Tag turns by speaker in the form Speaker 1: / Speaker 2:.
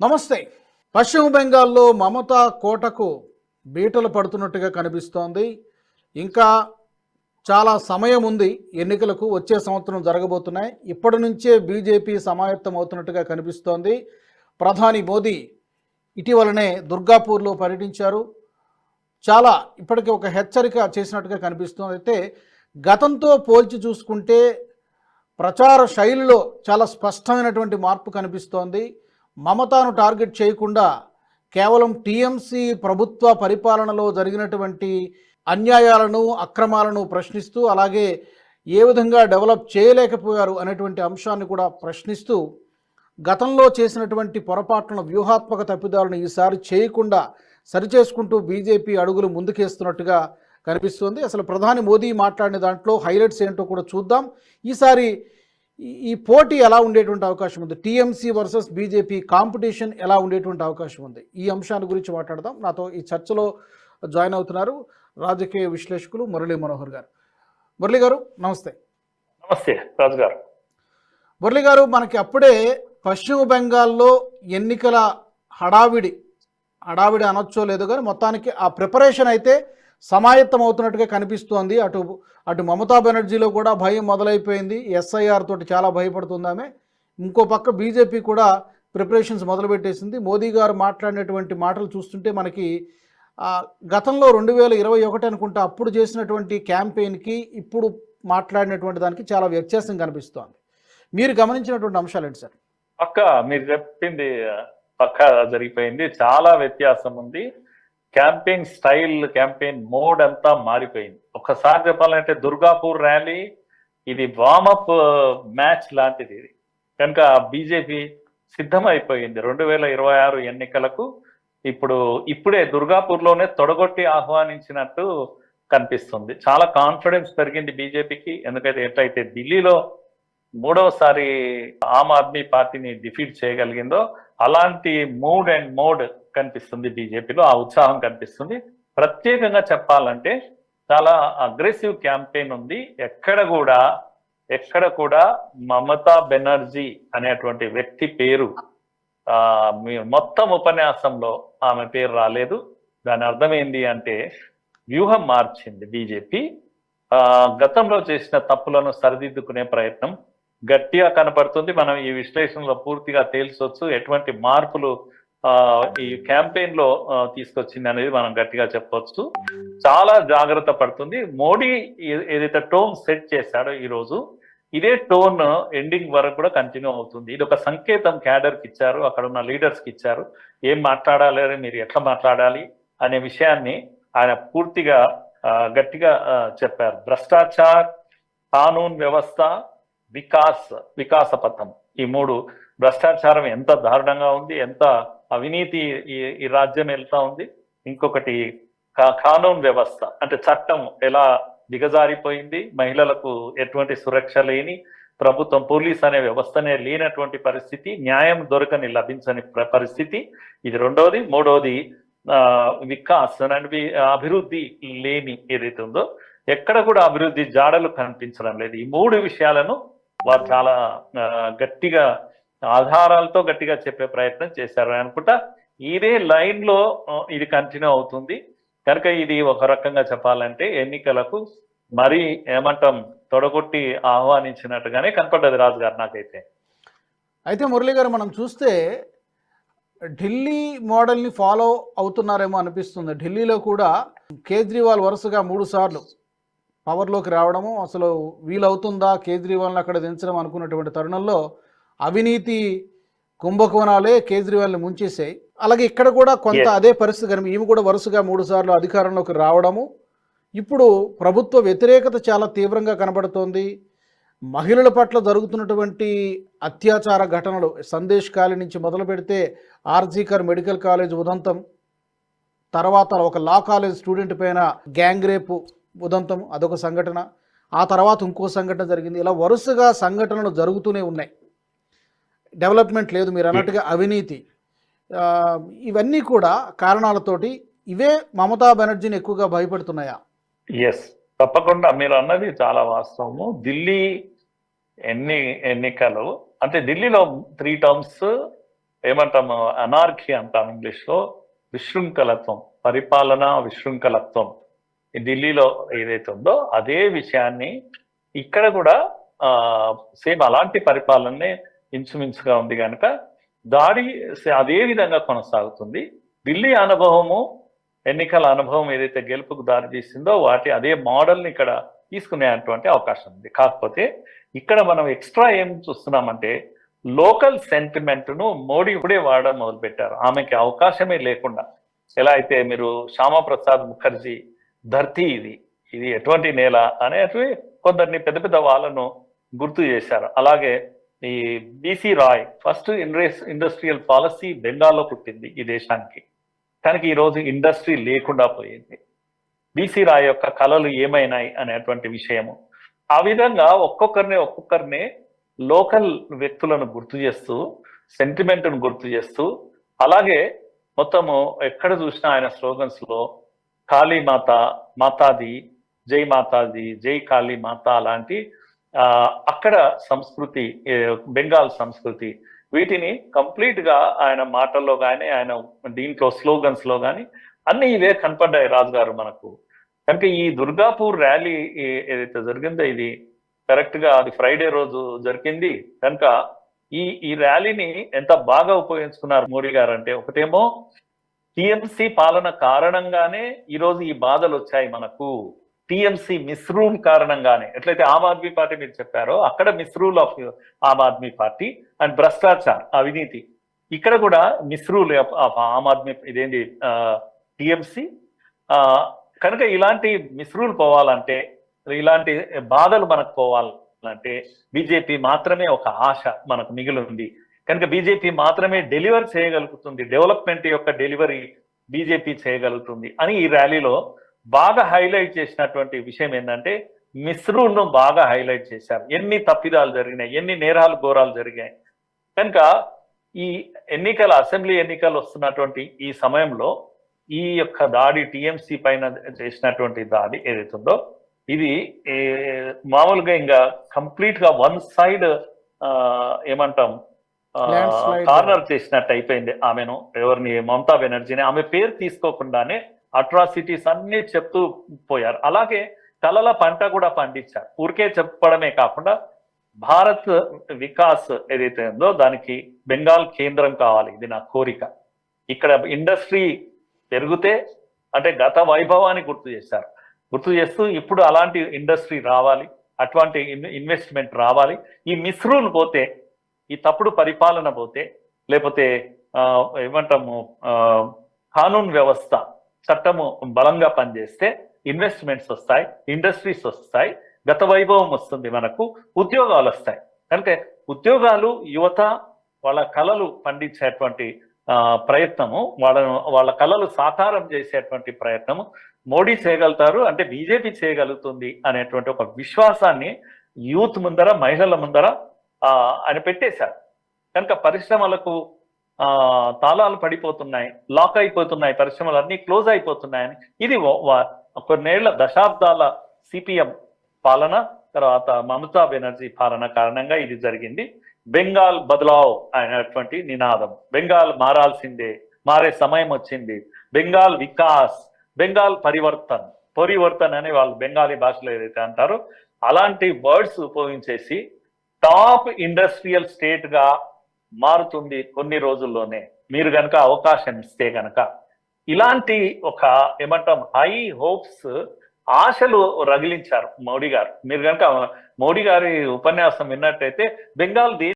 Speaker 1: నమస్తే. పశ్చిమ బెంగాల్లో మమతా కోటకు బీటలు పడుతున్నట్టుగా కనిపిస్తోంది. ఇంకా చాలా సమయం ఉంది. ఎన్నికలకు వచ్చే సంవత్సరం జరగబోతున్నాయి. ఇప్పటి నుంచే బీజేపీ సమాయత్తం అవుతున్నట్టుగా కనిపిస్తోంది. ప్రధాని మోదీ ఇటీవలనే దుర్గాపూర్లో పర్యటించారు. చాలా ఇప్పటికీ ఒక హెచ్చరిక చేసినట్టుగా కనిపిస్తుంది. అయితే గతంతో పోల్చి చూసుకుంటే ప్రచార శైలిలో చాలా స్పష్టమైనటువంటి మార్పు కనిపిస్తోంది. మమతాను టార్గెట్ చేయకుండా కేవలం టీఎంసీ ప్రభుత్వ పరిపాలనలో జరిగినటువంటి అన్యాయాలను అక్రమాలను ప్రశ్నిస్తూ అలాగే ఏ విధంగా డెవలప్ చేయలేకపోయారు అనేటువంటి అంశాన్ని కూడా ప్రశ్నిస్తూ గతంలో చేసినటువంటి పొరపాట్లను వ్యూహాత్మక తప్పిదాలను ఈసారి చేయకుండా సరిచేసుకుంటూ బీజేపీ అడుగులు ముందుకేస్తున్నట్టుగా కనిపిస్తుంది. అసలు ప్రధాని మోదీ మాట్లాడిన దాంట్లో హైలైట్స్ ఏంటో కూడా చూద్దాం. ఈసారి ఈ- ఈ పోటీ ఎలా ఉండేటువంటి అవకాశం ఉంది? టీఎంసీ వర్సెస్ బీజేపీ కాంపిటీషన్ ఎలా ఉండేటువంటి అవకాశం ఉంది? ఈ అంశాన్ని గురించి మాట్లాడదాం. నాతో ఈ చర్చలో జాయిన్ అవుతున్నారు రాజకీయ విశ్లేషకులు మురళీ మనోహర్ గారు. మురళీ గారు నమస్తే.
Speaker 2: నమస్తే రాజు గారు.
Speaker 1: మురళి గారు మనకి అప్పుడే పశ్చిమ బెంగాల్లో ఎన్నికల హడావిడి హడావిడి అనొచ్చో లేదో కానీ మొత్తానికి ఆ ప్రిపరేషన్ అయితే సమాయత్తం అవుతున్నట్టుగా కనిపిస్తోంది. అటు అటు మమతా బెనర్జీలో కూడా భయం మొదలైపోయింది. ఎస్ఐఆర్ తోటి చాలా భయపడుతుందామే ఇంకో పక్క బీజేపీ కూడా ప్రిపరేషన్స్ మొదలుపెట్టేసింది. మోదీ గారు మాట్లాడినటువంటి మాటలు చూస్తుంటే మనకి గతంలో రెండు వేల ఇరవై ఒకటి అనుకుంటా అప్పుడు చేసినటువంటి క్యాంపెయిన్కి ఇప్పుడు మాట్లాడినటువంటి దానికి చాలా వ్యత్యాసం కనిపిస్తోంది. మీరు గమనించినటువంటి అంశాలు ఏంటి సార్?
Speaker 2: పక్క మీరు చెప్పింది పక్క జరిగిపోయింది. చాలా వ్యత్యాసం ఉంది. క్యాంపెయిన్ స్టైల్ క్యాంపెయిన్ మోడ్ అంతా మారిపోయింది. ఒక్కసారి చెప్పాలంటే దుర్గాపూర్ ర్యాలీ ఇది వామప్ మ్యాచ్ లాంటిది ఇది. కనుక బీజేపీ సిద్ధమైపోయింది. రెండు వేల ఇరవై ఆరు ఎన్నికలకు ఇప్పుడు ఇప్పుడే దుర్గాపూర్లోనే తొడగొట్టి ఆహ్వానించినట్టు కనిపిస్తుంది. చాలా కాన్ఫిడెన్స్ పెరిగింది బీజేపీకి. ఎందుకంటే ఎట్లయితే ఢిల్లీలో మూడవసారి ఆమ్ ఆద్మీ పార్టీని డిఫీట్ చేయగలిగిందో అలాంటి మూడ్ అండ్ మోడ్ కనిపిస్తుంది బీజేపీలో ఆ ఉత్సాహం కనిపిస్తుంది. ప్రత్యేకంగా చెప్పాలంటే చాలా అగ్రెసివ్ క్యాంపెయిన్ ఉంది. ఎక్కడ కూడా ఎక్కడ కూడా మమతా బెనర్జీ అనేటువంటి వ్యక్తి పేరు ఆ మీ మొత్తం ఉపన్యాసంలో ఆమె పేరు రాలేదు. దాని అర్థం ఏంటి అంటే వ్యూహం మార్చింది బీజేపీ. ఆ గతంలో చేసిన తప్పులను సరిదిద్దుకునే ప్రయత్నం గట్టిగా కనపడుతుంది. మనం ఈ విశ్లేషణలో పూర్తిగా తేల్చొచ్చు. ఎటువంటి మార్పులు ఈ క్యాంపెయిన్లో తీసుకొచ్చింది అనేది మనం గట్టిగా చెప్పవచ్చు చాలా జాగ్రత్త పడుతుంది. మోడీ ఏదైతే టోన్ సెట్ చేశాడో ఈ రోజు ఇదే టోన్ ఎండింగ్ వరకు కూడా కంటిన్యూ అవుతుంది. ఇది ఒక సంకేతం క్యాడర్కి ఇచ్చారు అక్కడ ఉన్న లీడర్స్కి ఇచ్చారు. ఏం మాట్లాడాలి అని మీరు ఎట్లా మాట్లాడాలి అనే విషయాన్ని ఆయన పూర్తిగా గట్టిగా చెప్పారు. భ్రష్టాచార్ కానూన్ వ్యవస్థ వికాస్ వికాస పథం. ఈ మూడు భ్రష్టాచారం ఎంత దారుణంగా ఉంది ఎంత అవినీతి ఈ ఈ రాజ్యం వెళ్తా ఉంది. ఇంకొకటి కా- కానూన్ వ్యవస్థ అంటే చట్టం ఎలా దిగజారిపోయింది మహిళలకు ఎటువంటి సురక్ష లేని ప్రభుత్వం పోలీస్ అనే వ్యవస్థనే లేనటువంటి పరిస్థితి న్యాయం దొరకని లభించని పరిస్థితి. ఇది రెండవది మూడవది ఆ, వికాస్ అంటే అభివృద్ధి లేని ఏదైతే ఉందో ఎక్కడ కూడా అభివృద్ధి జాడలు కనిపించడం లేదు. ఈ మూడు విషయాలను వారు చాలా గట్టిగా ఆధారాలతో గట్టిగా చెప్పే ప్రయత్నం చేశారు అని అనుకుంటా. ఇదే లైన్లో ఇది కంటిన్యూ అవుతుంది. కనుక ఇది ఒక రకంగా చెప్పాలంటే ఎన్నికలకు మరీ ఏమంటాం తొడగొట్టి ఆహ్వానించినట్టుగానే కనపడ్డది రాజు గారు నాకైతే.
Speaker 1: అయితే మురళి గారు మనం చూస్తే ఢిల్లీ మోడల్ని ఫాలో అవుతున్నారేమో అనిపిస్తుంది. ఢిల్లీలో కూడా కేజ్రీవాల్ వరుసగా మూడు సార్లు పవర్లోకి రావడము అసలు వీలవుతుందా కేజ్రీవాల్ని అక్కడ దించడం అనుకున్నటువంటి తరుణంలో అవినీతి కుంభకోణాలే కేజ్రీవాల్ని ముంచేసాయి అలాగే ఇక్కడ కూడా కొంత. అదే పరిస్థితి కనిపి ఈమె కూడా వరుసగా మూడు సార్లు అధికారంలోకి రావడము. ఇప్పుడు ప్రభుత్వ వ్యతిరేకత చాలా తీవ్రంగా కనబడుతోంది. మహిళల పట్ల జరుగుతున్నటువంటి అత్యాచార ఘటనలు సందేశ్ కాలి నుంచి మొదలు పెడితే ఆర్జీకర్ మెడికల్ కాలేజ్ ఉదంతం తర్వాత ఒక లా కాలేజ్ స్టూడెంట్ పైన గ్యాంగ్ రేపు ఉదంతం అదొక సంఘటన. ఆ తర్వాత ఇంకో సంఘటన జరిగింది. ఇలా వరుసగా సంఘటనలు జరుగుతూనే ఉన్నాయి. డెవలప్మెంట్ లేదు మీరు అన్నట్టుగా అవినీతి. ఇవన్నీ కూడా కారణాలతోటి ఇవే మమతా బెనర్జీని ఎక్కువగా భయపెడుతున్నాయా?
Speaker 2: ఎస్ తప్పకుండా మీరు అన్నది చాలా వాస్తవము. ఢిల్లీ ఎన్ని ఎన్నికలు అంటే ఢిల్లీలో త్రీ టర్మ్స్ ఏమంటాము అనార్కీ అంటాం ఇంగ్లీష్లో విశృంఖలత్వం పరిపాలన విశృంఖలత్వం. ఈ ఢిల్లీలో ఏదైతే ఉందో అదే విషయాన్ని ఇక్కడ కూడా సేమ్ అలాంటి పరిపాలనే ఇంచుమించుగా ఉంది కనుక దాడి అదే విధంగా కొనసాగుతుంది. ఢిల్లీ అనుభవము ఎన్నికల అనుభవం ఏదైతే గెలుపుకు దారి తీసిందో వాటి అదే మోడల్ని ఇక్కడ తీసుకునేటువంటి అవకాశం ఉంది. కాకపోతే ఇక్కడ మనం ఎక్స్ట్రా ఏం చూస్తున్నామంటే లోకల్ సెంటిమెంట్ను మోడీ ఇప్పుడే వాడడం మొదలుపెట్టారు. ఆమెకి అవకాశమే లేకుండా. ఎలా అయితే మీరు శ్యామప్రసాద్ ముఖర్జీ ధర్తీ ఇది ఇది ఎటువంటి నేల అనేటివి కొందరిని పెద్ద పెద్ద వాళ్ళను గుర్తు చేశారు. అలాగే ఈ B C Roy first industrial policy బెంగాల్లో పుట్టింది ఈ దేశానికి. తనకి ఈరోజు ఇండస్ట్రీ లేకుండా పోయింది. బీసీ రాయ్ యొక్క కళలు ఏమైనాయి అనేటువంటి విషయము. ఆ విధంగా ఒక్కొక్కరిని ఒక్కొక్కరిని లోకల్ వ్యక్తులను గుర్తు చేస్తూ సెంటిమెంట్ను గుర్తు చేస్తూ అలాగే మొత్తము ఎక్కడ చూసినా ఆయన స్లోగన్స్లో కాళీ మాత మాతాది జై మాతాది జై కాళీ మాత లాంటి అక్కడ సంస్కృతి బెంగాల్ సంస్కృతి వీటిని కంప్లీట్గా ఆయన మాటల్లో కానీ ఆయన దీంట్లో స్లోగన్స్లో కానీ అన్ని ఇవే కనపడ్డాయి రాజుగారు మనకు. కనుక ఈ దుర్గాపూర్ ర్యాలీ ఏదైతే జరిగిందో ఇది కరెక్ట్గా అది ఫ్రైడే రోజు జరిగింది. కనుక ఈ ఈ ర్యాలీని ఎంత బాగా ఉపయోగించుకున్నారు మోడీ గారు అంటే ఒకటేమో టిఎంసి పాలన కారణంగానే ఈరోజు ఈ బాధలు వచ్చాయి మనకు. టిఎంసి మిస్రూమ్ కారణంగానే ఎట్లయితే ఆమ్ ఆద్మీ పార్టీ మీరు చెప్పారో అక్కడ misrule of Aam Aadmi party and Bhrashtachar అవినీతి. ఇక్కడ కూడా మిస్రూల్ ఆఫ్ ఆమ్ ఆద్మీ ఇదేంటి టిఎంసి. కనుక ఇలాంటి మిస్రూల్ పోవాలంటే ఇలాంటి బాధలు మనకు పోవాలంటే బీజేపీ మాత్రమే ఒక ఆశ మనకు మిగిలి ఉంది కనుక బీజేపీ మాత్రమే డెలివర్ చేయగలుగుతుంది డెవలప్మెంట్ యొక్క డెలివరీ బీజేపీ చేయగలుగుతుంది అని ఈ ర్యాలీలో బాగా హైలైట్ చేసినటువంటి విషయం ఏంటంటే మిస్రూల్ను బాగా హైలైట్ చేశారు. ఎన్ని తప్పిదాలు జరిగినాయి ఎన్ని నేరాలు ఘోరాలు జరిగాయి. కనుక ఈ ఎన్నికల అసెంబ్లీ ఎన్నికలు వస్తున్నటువంటి ఈ సమయంలో ఈ యొక్క దాడి టిఎంసి పైన చేసినటువంటి దాడి ఏదైతుందో ఇది మామూలుగా ఇంకా కంప్లీట్గా వన్ సైడ్ ఏమంటాం. కార్నర్ చేసినట్టు అయిపోయింది. ఆమెను ఎవరిని మమతా బెనర్జీని ఆమె పేరు తీసుకోకుండానే అట్రాసిటీస్ అన్ని చెప్తూ పోయారు. అలాగే కలల పంట కూడా పండించారు. ఊరికే చెప్పడమే కాకుండా భారత్ వికాస్ ఏదైతే ఉందో దానికి బెంగాల్ కేంద్రం కావాలి. ఇది నా కోరిక. ఇక్కడ ఇండస్ట్రీ పెరిగితే అంటే గత వైభవాన్ని గుర్తు చేశారు. గుర్తు చేస్తూ ఇప్పుడు అలాంటి ఇండస్ట్రీ రావాలి. అటువంటి ఇన్వెస్ట్మెంట్ రావాలి. ఈ మిస్రూల్ పోతే ఈ తప్పుడు పరిపాలన పోతే లేకపోతే ఏమంటాము కానూన్ వ్యవస్థ చట్టము బలంగా పనిచేస్తే ఇన్వెస్ట్మెంట్స్ వస్తాయి ఇండస్ట్రీస్ వస్తాయి గత వైభవం వస్తుంది మనకు ఉద్యోగాలు వస్తాయి. అంటే ఉద్యోగాలు యువత వాళ్ళ కళలు పండించేటువంటి ప్రయత్నము వాళ్ళ వాళ్ళ కళలు సాకారం చేసేటువంటి ప్రయత్నము మోడీ చేయగలుగుతారు అంటే బీజేపీ చేయగలుగుతుంది అనేటువంటి ఒక విశ్వాసాన్ని యూత్ ముందర మహిళల ముందర ఆయన పెట్టేశారు. కనుక పరిశ్రమలకు తాళాలు పడిపోతున్నాయి లాక్ అయిపోతున్నాయి పరిశ్రమలు అన్ని క్లోజ్ అయిపోతున్నాయని. ఇది కొన్నేళ్ళ దశాబ్దాల సిపిఎం పాలన తర్వాత మమతా బెనర్జీ పాలన కారణంగా ఇది జరిగింది. బెంగాల్ బదలావ్ అయినటువంటి నినాదం. బెంగాల్ మారాల్సిందే మారే సమయం వచ్చింది. బెంగాల్ వికాస్ బెంగాల్ పరివర్తన్ పరివర్తన్ అని వాళ్ళు బెంగాలీ భాషలో ఏదైతే అంటారో అలాంటి వర్డ్స్ ఉపయోగించేసి టాప్ ఇండస్ట్రియల్ స్టేట్గా మారుతుంది కొన్ని రోజుల్లోనే. మీరు కనుక అవకాశం ఇస్తే గనక. ఇలాంటి ఒక ఏమంటాం హై హోప్స్ ఆశలు రగిలించారు మోడీ గారు. మీరు కనుక మోడీ గారి ఉపన్యాసం విన్నట్టయితే బెంగాల్ దేశ